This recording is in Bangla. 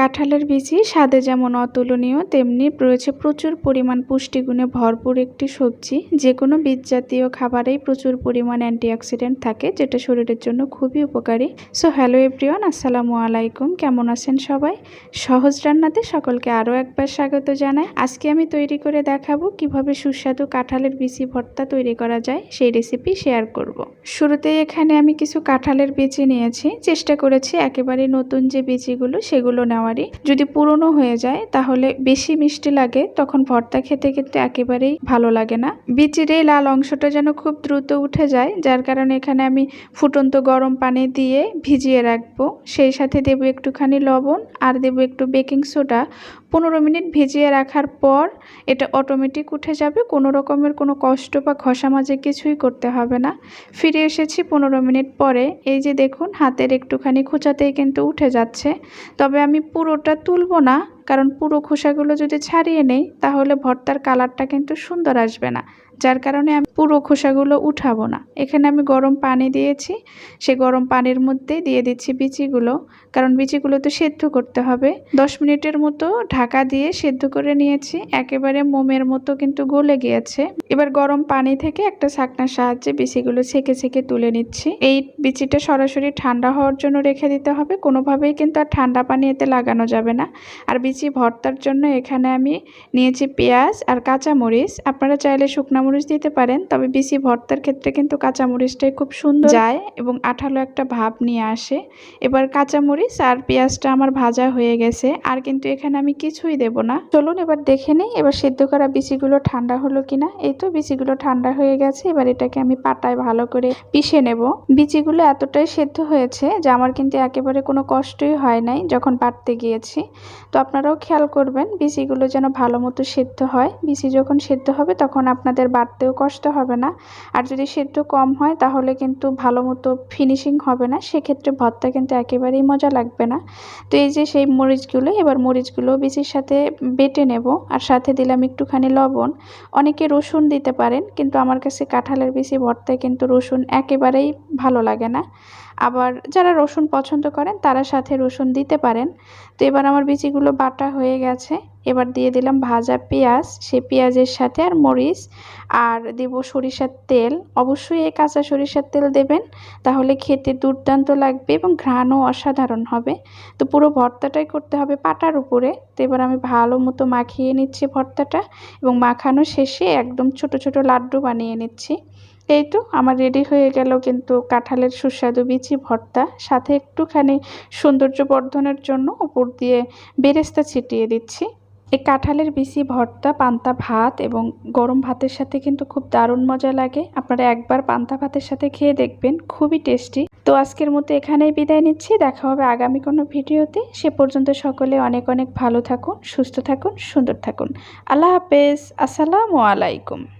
কাঁঠালের বিচি স্বাদে যেমন অতুলনীয়, তেমনি রয়েছে প্রচুর পরিমাণ পুষ্টিগুণে ভরপুর একটি সবজি। যে কোনো বীজ জাতীয় খাবারেই প্রচুর পরিমাণ অ্যান্টিঅক্সিডেন্ট থাকে, যেটা শরীরের জন্য খুবই উপকারী। সো, হ্যালো এভরিওয়ান, আসসালামু আলাইকুম। কেমন আছেন সবাই? সহজ রান্নাতে সকলকে আরও একবার স্বাগত জানাই। আজকে আমি তৈরি করে দেখাবো কীভাবে সুস্বাদু কাঁঠালের বিচি ভর্তা তৈরি করা যায়, সেই রেসিপি শেয়ার করব। শুরুতেই এখানে আমি কিছু কাঁঠালের বিচি নিয়েছি। চেষ্টা করেছি একেবারে নতুন যে বিচিগুলো, সেগুলো নেওয়ারই যদি পুরনো হয়ে যায়, তাহলে বেশি মিষ্টি লাগে, তখন ভর্তা খেতে কিন্তু একেবারেই ভালো লাগে না। বিচির এই লাল অংশটা যেন খুব দ্রুত উঠে যায়, যার কারণে এখানে আমি ফুটন্ত গরম পানি দিয়ে ভিজিয়ে রাখব। সেই সাথে দেবো একটুখানি লবণ আর দেবো একটু বেকিং সোডা। পনেরো মিনিট ভিজিয়ে রাখার পর এটা অটোমেটিক উঠে যাবে, কোনো রকমের কোনো কষ্ট বা ঘষা মাঝে কিছুই করতে হবে না। ফিরে এসেছি পনেরো মিনিট পরে, এই যে দেখুন, হাতের একটুখানি খোঁচাতেই কিন্তু উঠে যাচ্ছে। তবে আমি পুরোটা তুলব না। কারণ পুরো খোসাগুলো যদি ছাড়িয়ে নেই, তাহলে ভর্তার কালারটা কিন্তু সুন্দর আসবে না। যার কারণে আমি পুরো খোসাগুলো উঠাবো না। এখানে আমি গরম পানি দিয়েছি। সে গরম পানির মধ্যে দিয়ে দিচ্ছি বিচিগুলো। কারণ বিচিগুলো তো সেদ্ধ করতে হবে। দশ মিনিটের মতো ঢাকা দিয়ে সেদ্ধ করে নিয়েছি। একেবারে মোমের মতো কিন্তু গলে গিয়েছে। এবার গরম পানি থেকে একটা ছাকনার সাহায্যে বিচিগুলো ছেঁকে ছেঁকে তুলে নিচ্ছি। এই বিচিটা সরাসরি ঠান্ডা হওয়ার জন্য রেখে দিতে হবে। কোনোভাবেই কিন্তু আর ঠান্ডা পানি এতে লাগানো যাবে না। আর বিচি ভর্তার জন্য। এখানে আমি নিয়েছি পেঁয়াজ আর কাঁচামরিচ। আপনারা চাইলে শুকনা মরিচ দিতে পারেন তবে বিচি ভর্তার ক্ষেত্রে কিন্তু কাঁচামরিচটাই খুব সুন্দর যায়। এবং আঠালো একটা ভাব নিয়ে আসে। এবার কাঁচামরিচ আর পেঁয়াজটা আমার ভাজা হয়ে গেছে আর কিন্তু এখানে আমি কিছুই দেব না। চলুন এবার দেখে নিই এবার সেদ্ধ করা বিচিগুলো ঠান্ডা হলো কিনা। এই তো বিচিগুলো ঠান্ডা হয়ে গেছে এবার এটাকে আমি পাটায় ভালো করে পিষে নেব। বিচিগুলো এতটাই সেদ্ধ হয়েছে যে আমার কিন্তু একেবারে কোনো কষ্টই হয় নাই যখন পাটতে গিয়েছি। তো আপনারাও খেয়াল করবেন, বিচিগুলো যেন ভালো মতো সেদ্ধ হয়। বিচি যখন সেদ্ধ হবে তখন আপনাদের বাড়তেও কষ্ট হবে না। আর যদি সেদ্ধ কম হয় তাহলে কিন্তু ভালো মতো ফিনিশিং হবে না। সেক্ষেত্রে ভর্তা কিন্তু একেবারেই মজা লাগবে না। তো এই যে সেই মরিচগুলো, এবার মরিচগুলো বিচির সাথে বেটে নেব। আর সাথে দিলাম একটুখানি লবণ। অনেকে রসুন দিতে পারেন, কিন্তু আমার কাছে কাঁঠালের বিচি ভর্তায় কিন্তু রসুন একেবারেই ভালো লাগে না। আবার যারা রসুন পছন্দ করেন, তারা সাথে রসুন দিতে পারেন। তো এবার আমার বিচিগুলো বাটা হয়ে গেছে। এবার দিয়ে দিলাম ভাজা পেঁয়াজ, সে পেঁয়াজের সাথে আর মরিচ, আর দেব সরিষার তেল। অবশ্যই এই কাঁচা সরিষার তেল দেবেন, তাহলে খেতে দুর্দান্ত লাগবে এবং ঘ্রাণও অসাধারণ হবে। তো পুরো ভর্তাটাই করতে হবে পাটার উপরে। তো এবার আমি ভালো মতো মাখিয়ে নিচ্ছি ভর্তাটা এবং মাখানো শেষে একদম ছোট ছোট লাড্ডু বানিয়ে নিচ্ছি। এই তো, আমার রেডি হয়ে গেল কিন্তু কাঁঠালের সুস্বাদু বিচি ভর্তা, সাথে একটুখানি সৌন্দর্য বর্ধনের জন্য উপর দিয়ে বেরেস্তা ছিটিয়ে দিচ্ছি। এই কাঁঠালের বিচি ভর্তা, পান্তা ভাত এবং গরম ভাতের সাথে কিন্তু খুব দারুণ মজা লাগে। আপনারা একবার পান্তা ভাতের সাথে খেয়ে দেখবেন, খুবই টেস্টি। তো আজকের মতো এখানেই বিদায় নিচ্ছি, দেখা হবে আগামী কোনো ভিডিওতে। সে পর্যন্ত সকলে অনেক অনেক ভালো থাকুন, সুস্থ থাকুন, সুন্দর থাকুন। আল্লাহ হাফেজ, আসসালামু আলাইকুম।